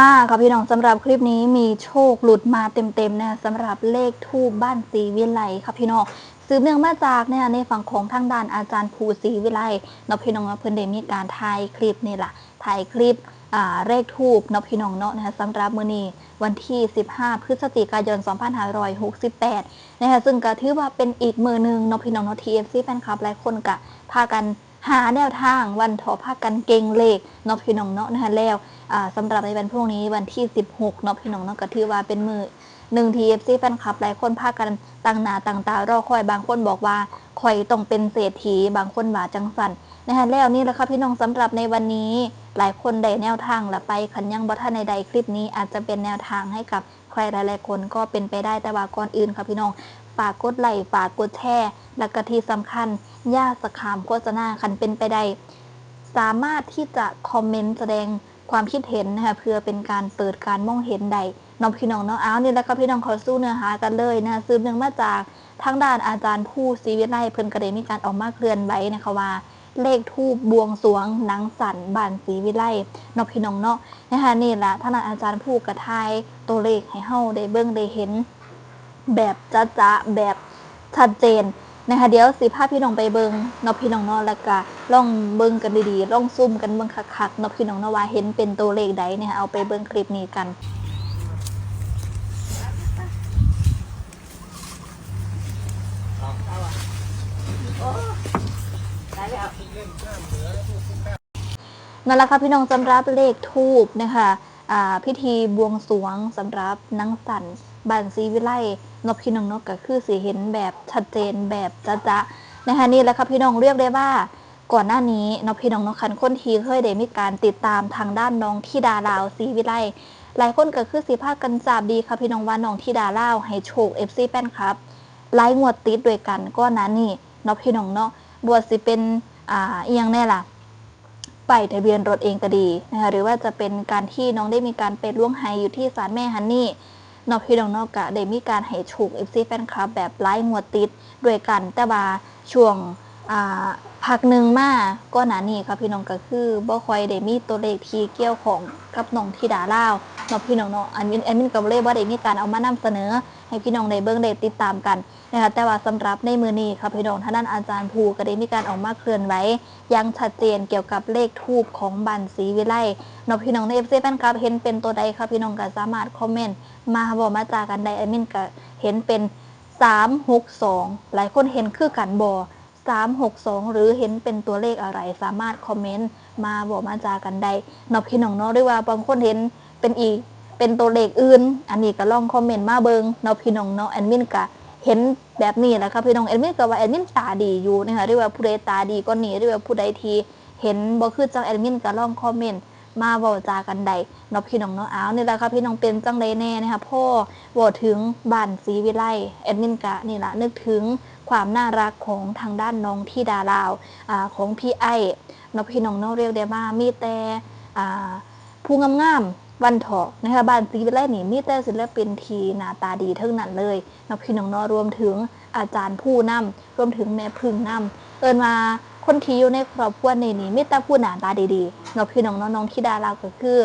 มาค่ะพี่น้องสำหรับคลิปนี้มีโชคหลุดมาเต็มๆนะสำหรับเลขทูบบ้านสีวิไลค่ะพี่น้องสืบเนื่องมาจากเนี่ยในฝั่งของทางด้านอาจารย์ภูศรีวิไลนาะพี่น้องเนาะเพิ่อนได้มีการถ่ายคลิปนี่แหละถ่ายคลิปเลขทูบนาะพี่น้องเนาะนะคะสำหรับมื้อนี้วันที่ 15 พฤศจิกายน 2568นะคะซึ่งก็ถือว่าเป็นอีกมือหนึ่งนาะพี่น้องเนาะ TFC แฟนคลับหลายคนก็พากัน หาแนวทางวันถอพากันเก่งเลขนาะพี่น้องเนาะนะคะแล้วอ่าสำหรับในวันพรุ่งนี้วันที่ 16นาะพี่น้องเนาะก็ถือว่าเป็นมือหนึ่งทีเอฟซีแฟนคลับหลายคนพากันตั้งหนาตั้งตารอคอยบางคนบอกว่าคอยต้องเป็นเศรษฐีบางคนว่าจังสันนะคะแล้วนี่แหละค่ะพี่น้องสำหรับในวันนี้หลายคนได้แนวทางละไปขันยังบัท่าในใดคลิปนี้อาจจะเป็นแนวทางให้กับใครหลายๆคนก็เป็นไปได้แต่ว่าก่อนอื่นค่ะพี่น้อง ฝากกดไลค์ฝากกดแชร์และก็ที่สำคัญย่าสขามโฆษณาคันเป็นไปได้ สามารถที่จะคอมเมนต์แสดงความคิดเห็นนะคะเพื่อเป็นการเปิดการมองเห็นใดน้องพี่น้องเนาะอ้าวนี่และครับพี่น้องขอสู้เนื้อหากันเลยนะคะสืบเนื่องมาจากทางด้านอาจารย์ผู้ศรีวิไลเพิ่นกระเดมีการออกมาเคลื่อนไหวนะคะว่าเลขทูบบวงสรวงหนังสันบานศรีวิไลนาะพี่น้องเนาะนะคะนี่แหละท่านอาจารย์ผู้กระทายตัวเลขให้เฮาได้เบิ่งได้เห็น แบบจ้าๆแบบชัดเจนนะคะเดี๋ยวสิพาพพี่น้องไปเบิงนาะพี่น้องนาะแล้วก็ลองเบิงกันดีๆลองซุ่มกันเบิงคักๆนาะพี่น้องนาะว่าเห็นเป็นตัวเลขใดเนี่ยเอาไปเบิงคลิปนี้กันนั่นแหละค่ะพี่น้องสำหรับเลขทูบนะคะอ่าพิธีบวงสรวงสำหรับนังสัน บันซีวิไลนพี่น้องนกก็คือสีเห็นแบบชัดเจนแบบจะจะนะคะนี่แหละค่ะพี่น้องเรียกได้ว่าก่อนหน้านี้นพี่น้องนกคันคนทีเคยได้มีการติดตามทางด้านน้องที่ดาลาวซีวิไลหลายคนก็คือสีภาคกันจาบดีค่ะพี่น้องว่าน้องที่ดาลาวให้โชคเอฟซีแป้นครับไล่งวดติดด้วยกันก็นั้นนี่นพี่น้องเนาะบวชสิเป็นอ่าเอียงแน่ล่ะป้ายทะเบียนรถเองก็ดีนะคะหรือว่าจะเป็นการที่น้องได้มีการไปล่วงไห้อยู่ที่ศาลแม่ฮันนี่ นอกพี่น้องนอกกะได้มีการให้ถูกเอฟซีแฟนคลับแบบไล่หัวดติดด้วยกันแต่ว่าช่วงอ่าพักหนึ่งมาก็หนานี่ครับพี่น้องก็คือบ่คอยได้มีตัวเลขที่เกี่ยวของกับน้องที่ดาเล่าว เนอกพี่น้องเนาะอันมินอันมินกับเลยว่าได้มีการเอามานำเสนอ ให้พี่น้องได้เบิ่งได้ติดตามกันนะคะแต่ว่าสำหรับในมือนี้ครับพี่น้องท่านนั้นอาจารย์ภูก็ได้มีการออกมาเคลื่อนไหวยังชัดเจนเกี่ยวกับเลขทูบของบันสีวิไลเนาะพี่น้องในเอฟซีแฟนคลับเห็นเป็นตัวใดครับพี่น้องก็สามารถคอมเมนต์มาบอกมาจากันได้แอดมินก็เห็นเป็น 362 หลายคนเห็นคือกันบอ362 หรือเห็นเป็นตัวเลขอะไรสามารถคอมเมนต์มาบอกมาจากันได้นาะพี่น้องเนาะด้วยว่าบางคนเห็น เป็นอีเป็นตัวเลขอื่น อันนี้ก็ลองคอมเมนต์มาเบิงเนาะพี่น้องเนาะแอดมินก็เห็นแบบนี้แหละครับพี่น้องแอดมินก็ว่าแอดมินตาดีอยู่นะคะเรียกว่าผู้ใดตาดีก็หนีเรียกว่าผู้ใดทีเห็นบ่คือจังแอดมินก็ลองคอมเมนต์มาเว้าจากันได้เนาะพี่น้องเนาะอ้าวนี่แหละครับพี่น้องเป็นจังไดแน่นะคะพ่อเว้าถึงบ้านศรีวิไลแอดมินก็นี่ละนึกถึงความน่ารักของทางด้านน้องที่ดาลาวอ่าของพี่ไอ้เนาะพี่น้องเนาะเรียกได้ว่ามีแต่อ่าผู้งามๆ วันเถาะนะคะบ้านซีวิไลนี่มีแต่ศิลปินทีหน้าตาดีเท่านั้นเลยนะพี่น้องเนาะรวมถึงอาจารย์ผู้นำรวมถึงแม่พึ่งนำเอินมาคนที่อยู่ในครอบครัวนี่นี่มีแต่ผู้หน้าตาดีๆเนาะพี่น้องเนาะน้องที่ดาราก็คือ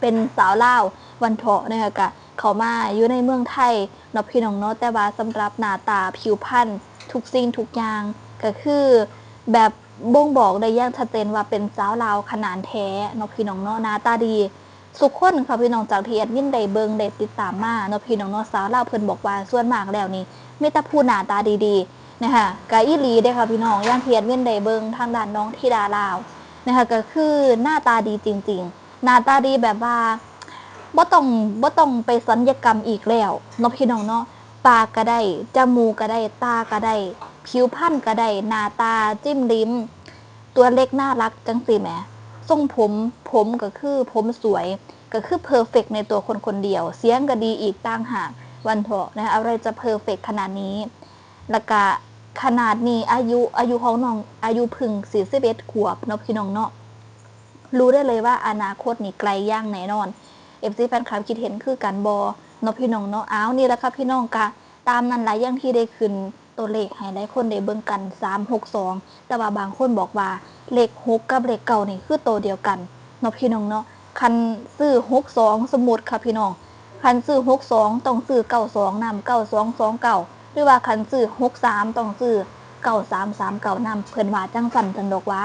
เป็นสาวเล่าวันเถาะนะคะกะเขามาอยู่ในเมืองไทยเนาะพี่น้องเนาะแต่ว่าสำหรับหน้าตาผิวพรรณทุกสิ่งทุกอย่างก็คือแบบบ่งบอกได้อย่างชัดเจนว่าเป็นสาวลาวขนาดแท้เนาะพี่น้องเนาะหน้าตาดี สุขคนค่ะพี่น้องจากที่แอดมินได้เบิงได้ติดตามมาเนาะพี่น้องเนาะสาวเล่าเพิ่นบอกว่าส่วนมากแล้วนี่มีแต่ผู้หน้าตาดีๆนะคะกะอีลีเด้ค่ะพี่น้องย่างที่แอดมินได้เบิงทางด้านน้องธิดาลาวนะคะก็คือหน้าตาดีจริง ๆ หน้าตาดีแบบว่าบ่ต้องบ่ต้องไปสัญญกรรมอีกแล้วเนาะพี่น้องเนาะปากก็ได้จมูกก็ได้ตาก็ได้ ผิวพรรณก็ได้หน้าตาจิ้มลิ้ม ตัวเล็กน่ารักจังสิแหม ทรงผม ผมก็คือผมสวย ก็คือเพอร์เฟกในตัวคนคนเดียว เสียงก็ดีอีกต่างหากวันเถาะนะคะอะไรจะเพอร์เฟกขนาดนี้แล้วก็ขนาดนี้อายุอายุของน้องอายุพึ่งสี่สิบเอ็ดขวบเนาะพี่น้องเนาะรู้ได้เลยว่าอนาคตนี่ไกลย่างแน่นอนเอฟซีแฟนคลับคิดเห็นคือกันบอเนาะพี่น้องเนาะอ้าวนี่แหละครับพี่น้องกะตามนั้นหลายอย่างที่ได้ขึ้น ตัวเลขให้ได้คนได้เบิ่งกัน 362 แต่ว่าบางคนบอกว่าเลข6กับเลขเก่านี่คือตัวเดียวกันเนาะพี่น้องเนาะคันซื้อหกสองสมมุติค่ะพี่น้องคันซื้อหกสองต้องซื้อเก้าสองนำเก้าสองสองเก้าหรือว่าคันซื้อหกสามต้องซื้อเก้าสามสามเก้านำเพิ่นว่าจังสันจังดอกว่า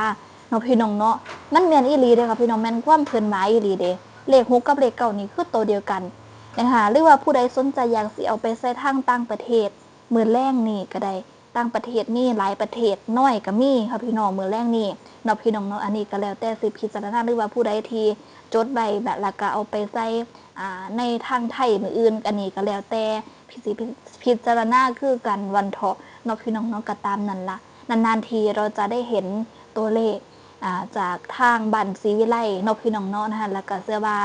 เนาะพี่น้องเนาะมันแม่นอีหลีเด้อค่ะพี่น้องแม่นความเพิ่นหมายอีหลีเด้เลขหกกับเลขเก้านี่คือตัวเดียวกันนะคะหรือว่าผู้ใดสนใจอยากสิเอาไปใส่ทางต่างประเทศ มือแรงนี่ก็ได้ต่างประเทศนี่หลายประเทศน้อยก็มีค่ะพี่น้องมือแรงนี่นาะพี่น้องเนาะอันนี้ก็แล้วแต่สิพิจารณาหรือว่าผู้ใดทีจดใบแบบล้วก็เอาไปใส่ในทางไทยมืออื่นอันนี้ก็แล้วแต่พิสิพิจารณาคือกันวันเถาะนาะพี่น้องเนาะก็ตามนั่นละนานๆทีเราจะได้เห็นตัวเลขจากทางบันศรีวิไลนาะพี่น้องเนาะนะคะแล้วก็เสื้อว่า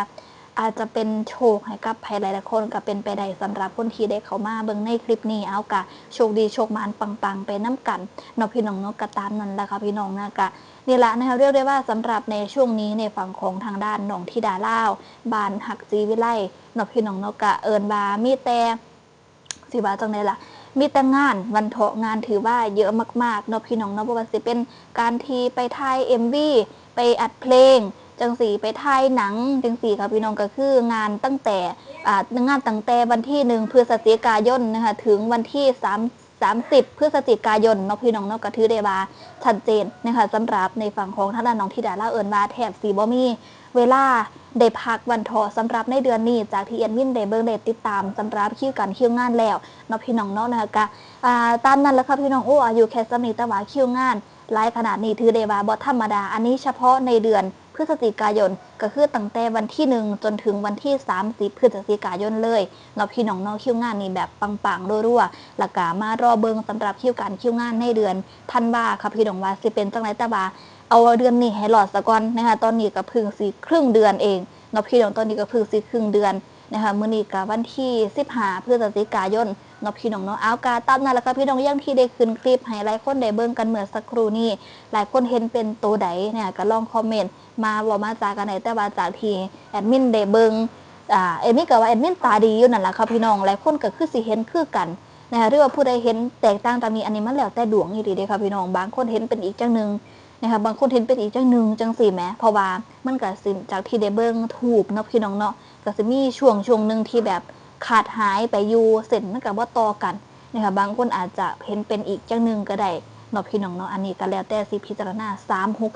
อาจจะเป็นโชคให้กับใครหลายๆคนก็เป็นไปได้สำหรับคนที่ได้เข้ามาเบิ่งในคลิปนี้เอากะโชคดีโชคมานปังๆ ไปน้ำกันเนาะพี่น้องเนาะกะตามนั้นแหละค่ะพี่น้องนะกะนี่ละนะคะเรียกได้ว่าสำหรับในช่วงนี้ในฝั่งของทางด้านหนองทิดาล่าวบานหักจีวิไลเนาะพี่น้องเนาะกะเอิญบามีแต่สิบาจังไดล่ะมีแต่งานวันเถาะงานถือว่าเยอะมากๆเนาะพี่น้องเนาะบ่ว่าสิเป็นการที่ไปถ่าย MV ไปอัดเพลง จังสีไปถ่ายหนังจังสีค่ะพี่น้องก็คืองานตั้งแต่งานตั้งแต่วันที่หนึ่งพฤศจิกายนนะคะถึงวันที่สามสามสิบพฤศจิกายนเนาะพี่น้องเนาะก็ถือได้ว่าชัดเจนนะคะสำหรับในฝั่งของท่านน้องที่ดาล่าเอิญว่าแถบสีบ่มีเวลาได้พักวันเถาะสำหรับในเดือนนี้จากที่เอ็นวินได้เบิ่งได้ติดตามสำหรับคิวกันคิวงานแล้วเนาะพี่น้องเนาะนะคะก็อ่าตามนั้นแล้วค่ะพี่น้องโอ้อายุแค่สำนีต่ว่าคิวงานหลายขนาดนี้ถือได้ว่าบ่ธรรมดา อันนี้เฉพาะในเดือน พฤศจิกายน ก็คือตั้งแต่วันที่หนึ่งจนถึงวันที่ 30 พฤศจิกายนเลยเราพี่น้องเนอกคิวงานนี่แบบปังๆรัวๆแล้วก็มารอเบิงสำหรับคิวการคิวงานในเดือนธันวาค่ะพี่น้องว่าสิเป็นจังไรตาบาเอาเดือนนี้ให้หลอดสะก่อนนะคะตอนนี้ก็เพึ่งสีครึ่งเดือนเองเนาะพี่น้องตอนนี้ก็เพึ่งสีครึ่งเดือน นะคะมื้อนี้ก็วันที่ 15พฤศจิกายนเนาะพี่น้องเนาะเอากาตามนั้นแล้วก็พี่น้องยังที่ได้ขึ้นคลิปให้หลายคนได้เบิ่งกันเมื่อสักครู่นี้หลายคนเห็นเป็นตัวใดเนี่ยก็ลองคอมเมนต์มาบอกมาจากกันไหนแต่ว่าจากที่แอดมินได้เบิงอ่าแอดมินก็ว่าแอดมินตาดีอยู่นั่นแหละครับพี่น้องหลายคนก็คือสิเห็นคือกันนะคะหรือว่าผู้ใดเห็นแตกต่างตามนี้อันนี้มันแล้วแต่ดวงอยู่ดีเด้ครับพี่น้องบางคนเห็นเป็นอีกจังหนึ่ง นะคะบางคนเห็นเป็นอีกจังหนึ่งจังสี่แหมเพราะว่ามันก็สิจากที่ได้เบิ้งถูกเนาะพี่น้องเนาะก็จะมีช่วงช่วงหนึ่งที่แบบขาดหายไปอยู่เส้นมันกับว่าต่อกันนะคะบางคนอาจจะเห็นเป็นอีกจังหนึ่งก็ได้เนาะพี่น้องเนาะอันนี้ก็แล้วแต่สิพิจารณา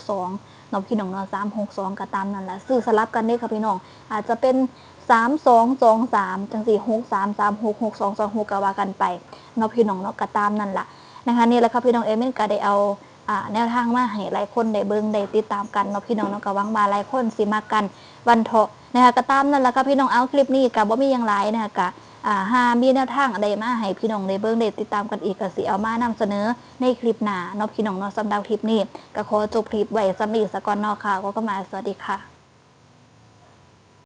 362เนาะพี่น้องเนาะ362ก็ตามนั่นแหละซื้อสลับกันได้ค่ะพี่น้องอาจจะเป็น3223จังสี่63 36 62 26ก็ว่ากันไปเนาะพี่น้องเนาะก็ตามนั่นแหละนะคะนี่แหละค่ะพี่น้องเอเมนก็ได้เอา แนวทางมาให้หลายคนได้เบิ่งได้ติดตามกันเนาะพี่น้องเนาะก็หวังว่าหลายคนสิมากันวันเถาะนะคะก็ตามนั่นแหละค่ะพี่น้องเอาคลิปนี้ก็บ่มีหยังหลายนะคะก็อ่าหามีแนวทางอะไรมาให้พี่น้องได้เบิ่งได้ติดตามกันอีกก็สิเอามานำเสนอในคลิปหน้าเนาะพี่น้องเนาะสำหรับคลิปนี้ก็ขอจบคลิปไว้สำหรับสกอนเนอค่ะก็ก็มาสวัสดีค่ะ